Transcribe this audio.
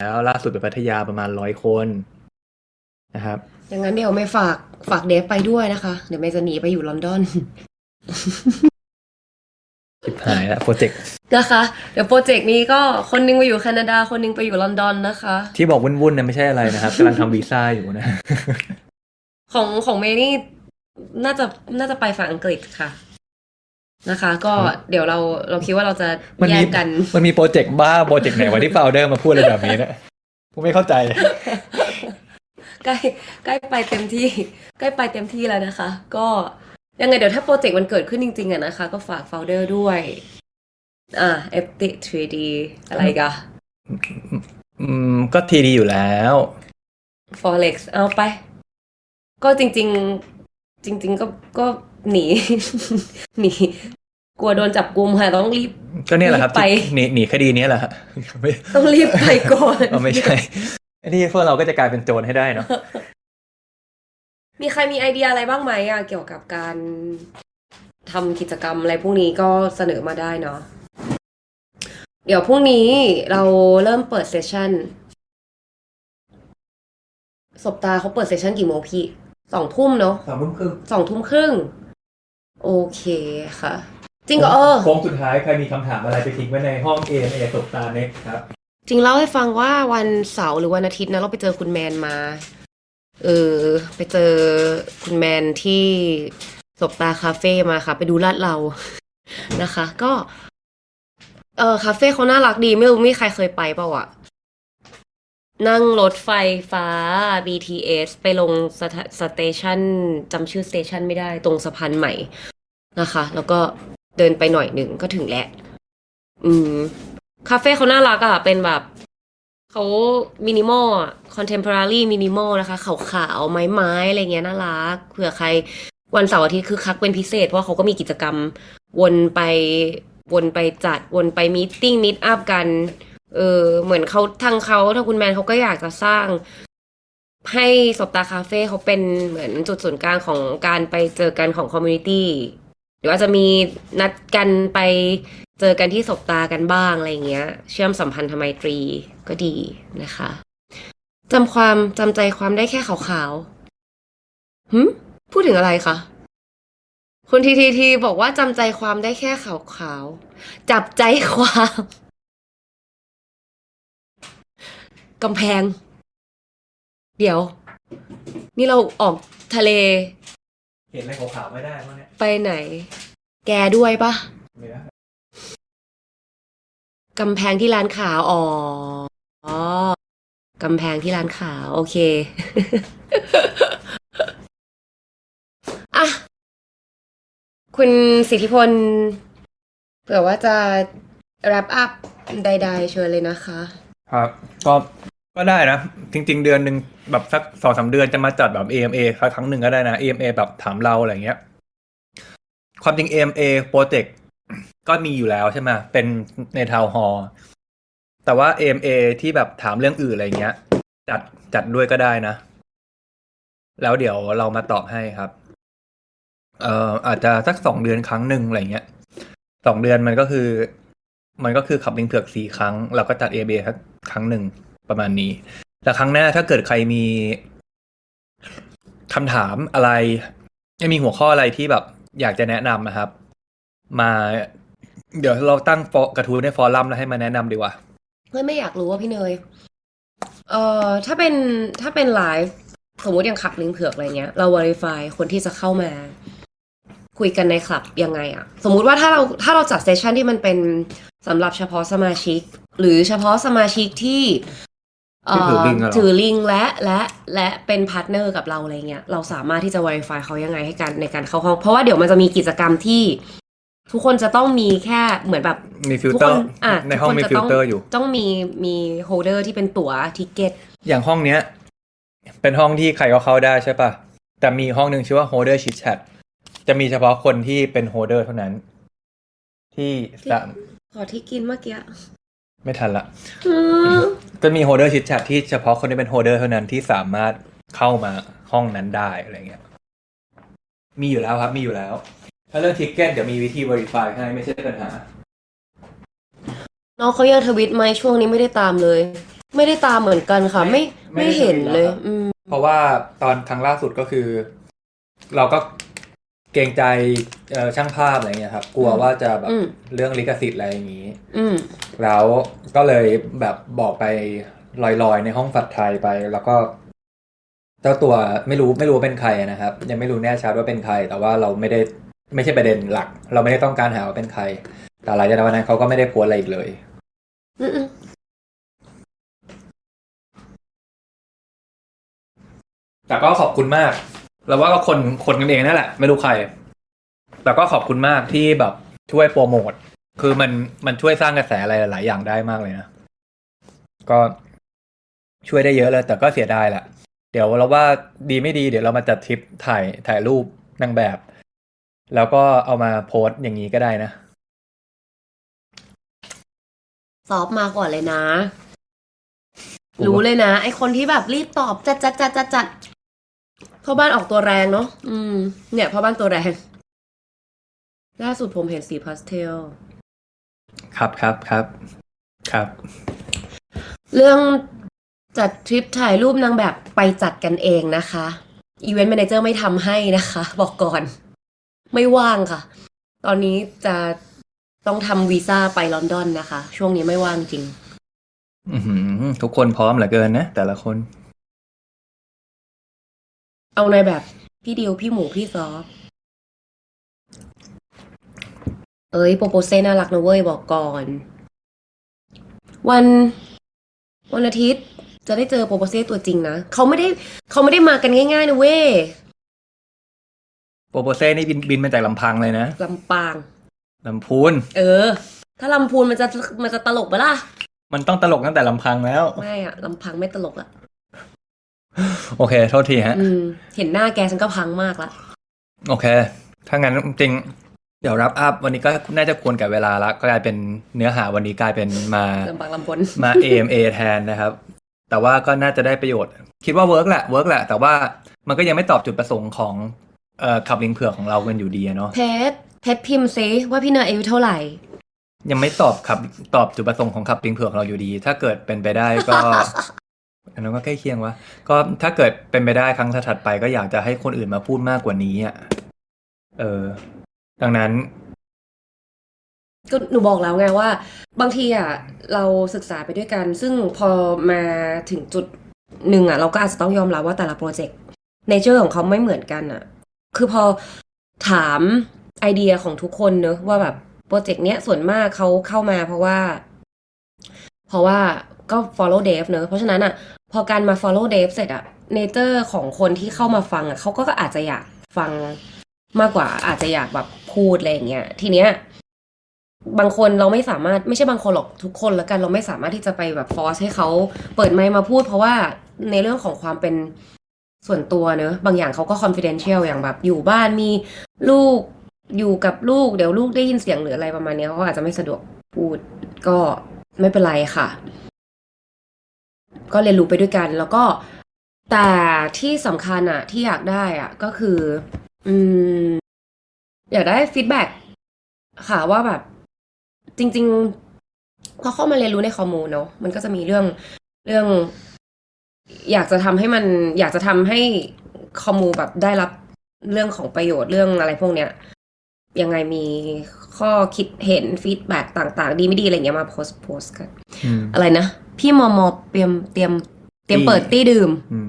แล้วล่าสุดไปพัทยาประมาณร้อยคนนะครับ อย่างนั้นเดี๋ยวไม่ฝากฝากเดฟไปด้วยนะคะ เดี๋ยวเมย์จะหนีไปอยู่ลอนดอนชิบหายแล้วโปรเจกต์นะคะ เดี๋ยวโปรเจกต์นี้ก็คนหนึงไปอยู่แคนาดา คนหนึงไปอยู่ลอนดอนนะคะ ที่บอกวุ่นๆนะไม่ใช่อะไรนะครับกำลังทำวีซ่าอยู่นะ ของของเมย์นี่น่าจะน่าจะไปฝั่งอังกฤษค่ะ นะคะ ก็ครับเดี๋ยวเราเราคิดว่าเราจะมันแยมีกกัน มันมีโปรเจกต์บ้าโปรเจกต์ไหนวะที่โฟลเดอร์มาพูดอะไรแบบนี้เนี่ยผมไม่เข้าใจ ใกล้ใกล้ไปเต็มที่ ใกล้ไปเต็มที่แล้วนะคะ ก็ยังไงเดี๋ยวถ้าโปรเจกต์มันเกิดขึ้นจริงๆอะนะคะ ก็ฝากโฟลเดอร์ด้วย อ่า e p t i 3D อะไรอีกันอืมก็ทีดีอยู่แล้ว Forex เอาไป ก็จริงๆ จริง ๆ ก็ก็หนี หนีกลัวโดนจับกุมค่ะต้องรีบ ก็เนี่ยแหละครับไป ที่หนีหนีคดีนี้แหละฮะไม่ต้องรีบไปก่อน เอาไม่ใช่ไอ้ที่พวกเราก็จะกลายเป็นโจรให้ได้เนาะมีใครมีไอเดียอะไรบ้างไหมอะเกี่ยวกับการทำกิจกรรมอะไรพวกนี้ก็เสนอมาได้เนาะเดี๋ยวพรุ่งนี้เราเริ่มเปิดเซสชั่นสบตาเขาเปิดเซสชั่นกี่โมงพี่ สองทุ่มเนาะสามทุ่มครึ่งสองทุ่มครึ่ง โอเคค่ะ จริงก็เออโค้งสุดท้ายใครมีคำถามอะไรไปทิ้งไว้ในห้องเอเอสบตาเน็กครับ จริงเล่าให้ฟังว่าวันเสาร์หรือวันอาทิตย์นะเราไปเจอคุณแมนมา เออ ไปเจอคุณแมนที่ศบตาคาเฟ่มาค่ะ ไปดูลาดเรานะคะ ก็ เออคาเฟ่เขาน่ารักดี ไม่รู้มีใครเคยไปเปล่าอะ นั่งรถไฟฟ้า BTS ไปลงสถาสเตชันจำชื่อสเตชันไม่ได้ตรงสะพานใหม่นะคะ แล้วก็เดินไปหน่อยหนึ่งก็ถึงแล้วอืม คาเฟ่เขาน่ารักอะเป็นแบบ เขามินิมอลคอนเทมพอรารีมินิมอลนะคะ ขาวๆ ไม้ๆ อะไรเงี้ยน่ารักเผื่อใครวันเสาร์อาทิตย์คือคักเป็นพิเศษ เพราะเขาก็มีกิจกรรมวนไปวนไปจัดวนไปมีตติ้งมีตอัพกัน เออเหมือนเขาทางเขาทางคุณแมนเขาก็อยากจะสร้าง ให้สบตาคาเฟ่เขาเป็นเหมือนจุดศูนย์กลางของการไปเจอกันของคอมมูนิตี้หรือว่าจะมีนัดกันไปเจอกันที่สบตากันบ้างอะไรเงี้ย เชื่อมสัมพันธไมตรีก็ดีนะคะจำความจำใจความได้แค่ขาวๆหึพูดถึงอะไรคะคุณทีทีทีบอกว่าจำใจความได้แค่ขาวๆจับใจความ กำแพง เดี๋ยว นี่เราออกทะเลเห็นอะไรขาวๆไม่ได้เพราะเนี่ยไปไหน แกด้วยปะไม่ได้กำแพงที่ร้านขาวอ๋ออ๋อกำแพงที่ร้านขาว โอเค อะ คุณสิทธิพล เผื่อว่าจะ wrap up ใดๆเชิญเลยนะคะ ครับก็ก็ได้นะ จริง ๆ เดือนหนึ่งแบบสักสองสามเดือนจะมาจัดแบบ AMA ครั้งหนึ่งก็ได้นะ AMA แบบถามเราอะไรเงี้ย ความจริง AMA โปรเจกต์ก็มีอยู่แล้วใช่ไหมเป็นในทาวน์ฮอลแต่ว่า AMA ที่แบบถามเรื่องอื่นอะไรเงี้ย จัดจัดด้วยก็ได้นะ แล้วเดี๋ยวเรามาตอบให้ครับ เอ่ออาจจะสักสองเดือนครั้งหนึ่งอะไรเงี้ยสองเดือนมันก็คือ มันก็คือขับลิงเผือกสี่ครั้ง เราก็จัด AMA สักครั้งหนึ่งประมาณนี้แล้วครั้งหน้าถ้าเกิดใครมีคำถามอะไรไม่มีหัวข้ออะไรที่แบบอยากจะแนะนำนะครับ มา เดี๋ยวเราตั้งกระทู้ในฟอรัมแล้วให้มาแนะนำดีกว่าเฮ้ยไม่อยากรู้ว่าพี่เนย เอ่อถ้าเป็นถ้าเป็นไลฟ์สมมติอย่างขับลิงเผือกอะไรเงี้ย เรา verify คนที่จะเข้ามา คุยกันในคลับยังไงอะสมมุติว่าถ้าเราถ้าเราจัดเซสชันที่มันเป็น สำหรับเฉพาะสมาชิก หรือเฉพาะสมาชิกที่เที่ถือลิงก์อะเหรอ ถือลิงก์และและและเป็นพาร์ทเนอร์กับเราอะไรเงี้ยเราสามารถที่จะ verify เขายังไงให้กันในการเข้าห้อง เพราะว่าเดี๋ยวมันจะมีกิจกรรมที่ ทุกคนจะต้องมีแค่เหมือนแบบ มีฟิลทุกเตอคนร์อะในห้องมีทุกคนจะฟิลเตอร์อยู่ ต้องมีมีโฮลเดอร์ที่เป็นตั๋วทิเก็ตอย่างห้องเนี้ย เป็นห้องที่ใครก็เข้าได้ใช่ปะแต่มีห้องหนึ่งชื่อว่า holder chit chat จะมีเฉพาะคนที่เป็นโฮเดอร์เท่านั้น ที่สาม ขอที่กินเมื่อกี้ไม่ทันละอืมจะมีโฮเดอร์ชิดแชทที่เฉพาะคนที่เป็นโฮเดอร์เท่านั้นที่สามารถเข้ามาห้องนั้นได้อะไรเงี้ย มีอยู่แล้วครับ มีอยู่แล้ว ถ้าเรื่องทิกเก็ตเดี๋ยวมีวิธี verify ให้ไม่ใช่ปัญหา น้องเขายังทวิตไหมช่วงนี้ไม่ได้ตามเลย ไม่ได้ตามเหมือนกันค่ะ ไม่ไม่ไม่ได้เห็นดูอยู่เลยแล้วอืม เพราะว่าตอนครั้งล่าสุดก็คือ เราก็ เกรงใจเอ่อช่างภาพอะไรเงี้ยครับ กลัวอืมว่าจะแบบอืมเรื่องลิขสิทธิ์อะไรอย่างนี้อืมแล้วก็เลยแบบบอกไปลอยๆ ในห้องฝัดไทยไป แล้วก็ เจ้าตัวไม่รู้ไม่รู้ว่าเป็นใครนะครับ ยังไม่รู้แน่ชัดว่าเป็นใคร แต่ว่าเราไม่ได้ไม่ใช่ประเด็นหลัก เราไม่ได้ต้องการหาว่าเป็นใคร แต่หลังจากวันนั้นเขาก็ไม่ได้โพสต์อะไรอีกเลยอืมอืมแต่ก็ขอบคุณมาก แล้วว่าก็คนคนกันเองนั่นแหละ ไม่รู้ใคร แต่ก็ขอบคุณมากที่แบบช่วยโปรโมท คือมันมันช่วยสร้างกระแสอะไรหลายอย่างได้มากเลยนะ ก็ช่วยได้เยอะเลย แต่ก็เสียดายแหละ เดี๋ยวเราว่าดีไม่ดี เดี๋ยวเรามาจัดทริปถ่ายถ่ายรูปนางแบบ แล้วก็เอามาโพสต์อย่างนี้ก็ได้นะ ซอฟมาก่อนเลยนะ รู้เลยนะ ไอคนที่แบบรีบตอบจัดจัดจัดจัดจัด พ่อบ้านออกตัวแรงเนาะอืม เนี่ยพ่อบ้านตัวแรง ล่าสุดผมเห็นสีพาสเทล ครับครับครับ ครับ เรื่องจัดทริปถ่ายรูปนางแบบไปจัดกันเองนะคะ อีเวนต์แมเนเจอร์ไม่ทำให้นะคะ บอกก่อน ไม่ว่างค่ะ ตอนนี้จะต้องทำวีซ่าไปลอนดอนนะคะ ช่วงนี้ไม่ว่างจริง อือหือทุกคนพร้อมเหลือเกินนะ แต่ละคน เอาในแบบพี่ดิวพี่หมูพี่ซอฟเอ้ยโปโปเซ่น่ารักนะเว้ยบอกก่อน วันวันอาทิตย์จะได้เจอโปโปเซ่ตัวจริงนะเขาไม่ได้เขาไม่ได้มากันง่ายๆนะเว้ยโปรโปเซ่นี่บินบินมาจากลำพังเลยนะลำปางลำพูน เออ ถ้าลำพูนมันจะมันจะตลกปะล่ะ มันต้องตลกตั้งแต่ลำพังแล้ว ไม่อะลำพังไม่ตลกละ โอเค โทษทีฮะ อืม เห็นหน้าแกฉันก็พังมากละ โอเค ถ้างั้นจริง เดี๋ยวรับอัพวันนี้ก็น่าจะควรกับเวลาละก็กลายเป็นเนื้อหาวันนี้กลายเป็นมา ลำปางลำพนมา AMA แทนนะครับ แต่ว่าก็น่าจะได้ประโยชน์ คิดว่าเวิร์กแหละเวิร์กแหละ แต่ว่ามันก็ยังไม่ตอบจุดประสงค์ของเอ่อขับลิงเผือกของเรากันอยู่ดีอะเนาะ เพชรเพชรพิมพ์ซิว่าพี่เนยอายุเท่าไหร่ ยังไม่ตอบขับตอบจุดประสงค์ของขับลิงเผือกของเราอยู่ดี ถ้าเกิดเป็นไปได้ก็ อันนั้นก็ใกล้เคียงวะก็ถ้าเกิดเป็นไปได้ครั้งถัดไปก็อยากจะให้คนอื่นมาพูดมากกว่านี้อะเออ ดังนั้น ก็หนูบอกแล้วไงว่า บางทีอะเราศึกษาไปด้วยกัน ซึ่งพอมาถึงจุดหนึ่งอะ เราก็อาจจะต้องยอมรับว่าแต่ละโปรเจกต์เนเจอร์ของเขาไม่เหมือนกันอะ คือพอถามไอเดียของทุกคนเนอะว่าแบบโปรเจกต์เนี้ยส่วนมากเขาเข้ามาเพราะว่า เพราะว่าก็ follow dev เนอะเพราะฉะนั้นอะ พอการมา follow dev เสร็จอะเนเจอร์ของคนที่เข้ามาฟังอะเขาก็อาจจะอยากฟังมากกว่าอาจจะอยากแบบพูดอะไรอย่างเงี้ย ทีเนี้ย บางคนเราไม่สามารถไม่ใช่บางคนหรอกทุกคนแล้วกันเราไม่สามารถที่จะไปแบบฟอร์สให้เขาเปิดไมค์มาพูด เพราะว่าในเรื่องของความเป็นส่วนตัวเนอะบางอย่างเขาก็ confidential อย่างแบบอยู่บ้านมีลูกอยู่กับลูกเดี๋ยวลูกได้ยินเสียงหรืออะไรประมาณเนี้ยเขาอาจจะไม่สะดวกพูดก็ไม่เป็นไรค่ะ ก็เรียนรู้ไปด้วยกันแล้วก็แต่ที่สำคัญอะที่อยากได้อะก็คือ อืม อยากได้ฟีดแบ็กค่ะว่าแบบ จริง ๆ พอเข้ามาเรียนรู้ในคอมมูนเนาะมันก็จะมีเรื่องเรื่อง อยากจะทำให้มัน อยากจะทำให้คอมมูแบบได้รับเรื่องของประโยชน์เรื่องอะไรพวกเนี้ยยังไงมีข้อคิดเห็นฟีดแบ็กต่าง ๆ ดีไม่ดีอะไรเงี้ยมาโพสต์โพสต์กันอืมอะไรนะ พี่มอมอเตรียมเตรียมเตรียมตี้เปิดตี้ดื่มอืม